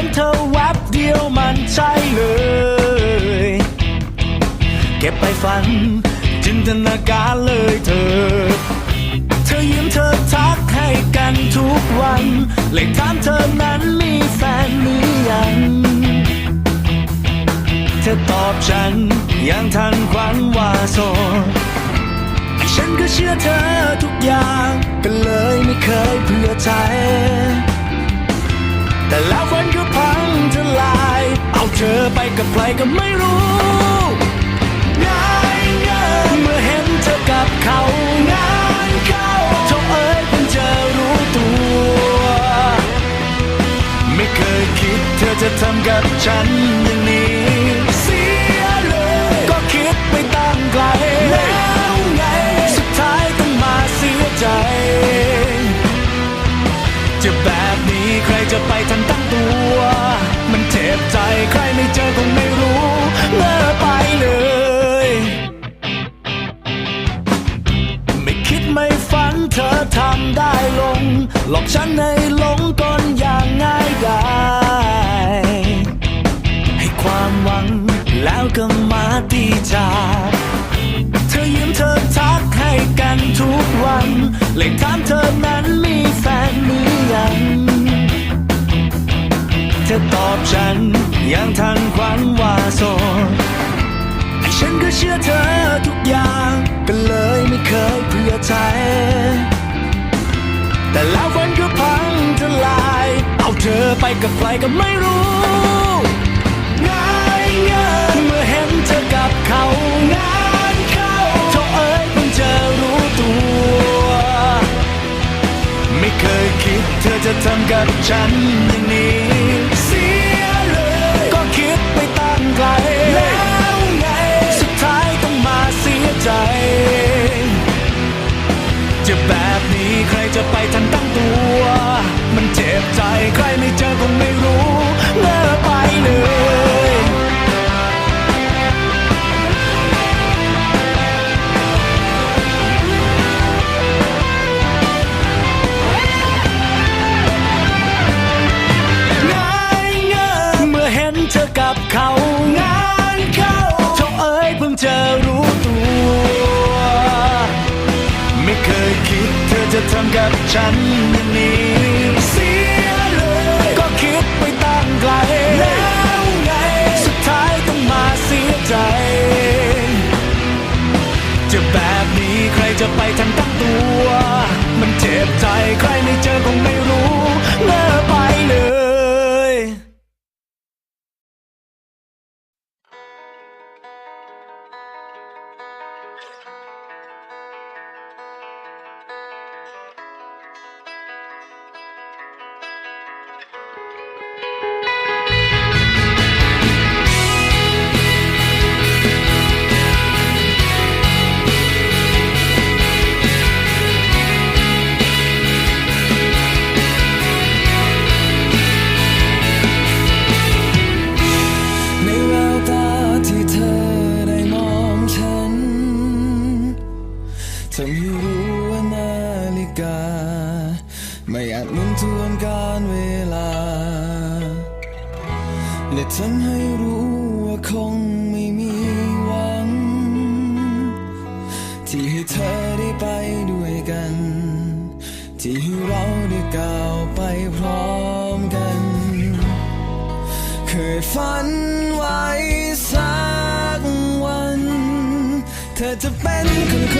ห็นเธอแวบเดียวมันใช่เลย เก็บไปฝัน จินตนาการเลยเธอ เธอยิ้มเธอทักให้กันทุกวันเลยถามเธอนั้นมีแฟนหรือยังเธอตอบฉันอย่างทันควันว่าโสดฉันก็เชื่อเธอทุกอย่างก็เลยไม่เคยเผื่อใจ แต่แล้วฝันก็พังทลาย เอาเธอไปกับใครก็ไม่รู้ง่ายเงินเมื่อเห็นเธอกับเขางานเขาเธอเอ้ยเพิ่งจะรู้ตัว ไม่เคยคิดเธอจะทำกับฉัน หลงกลอย่างง่ายดายให้ความหวังแล้วก็มาตีจากเธอยิ้มเธอทักให้กันทุกวันเลยถามเธอนั้นมีแฟนหรือยังเธอตอบฉันอย่างทันควันว่าโสดฉันก็เชื่อเธอทุกอย่างก็เลยไม่เคยเผื่อใจแต่แล้วฝันก็พังทลาย เธอไปกับใครก็ไม่รู้ง่ายเงินเมื่อเห็นเธอกับเขางานเข้าเธอเอ้ยเพิ่งจะรู้ตัว ไม่เคยคิดเธอจะทำกับฉันอย่าง รู้ตัว ไม่เคยคิดเธอจะทำกับฉันอย่างนี้เสียเลย ก็คิดไปตั้งไกลแล้วไง สุดท้ายต้องมาเสียใจ จะแบบนี้ใครจะไปทันตั้งตัว มันเจ็บใจใคร ทำให้รู้ว่านาฬิกา ไม่อาจหมุนทวนการเวลา และทำให้รู้ว่าคงไม่มีหวัง ที่ให้เธอได้ไปด้วยกัน ที่ให้เราได้ก้าวไปพร้อมกัน เคยฝันไว้สักวัน เธอจะเป็นคน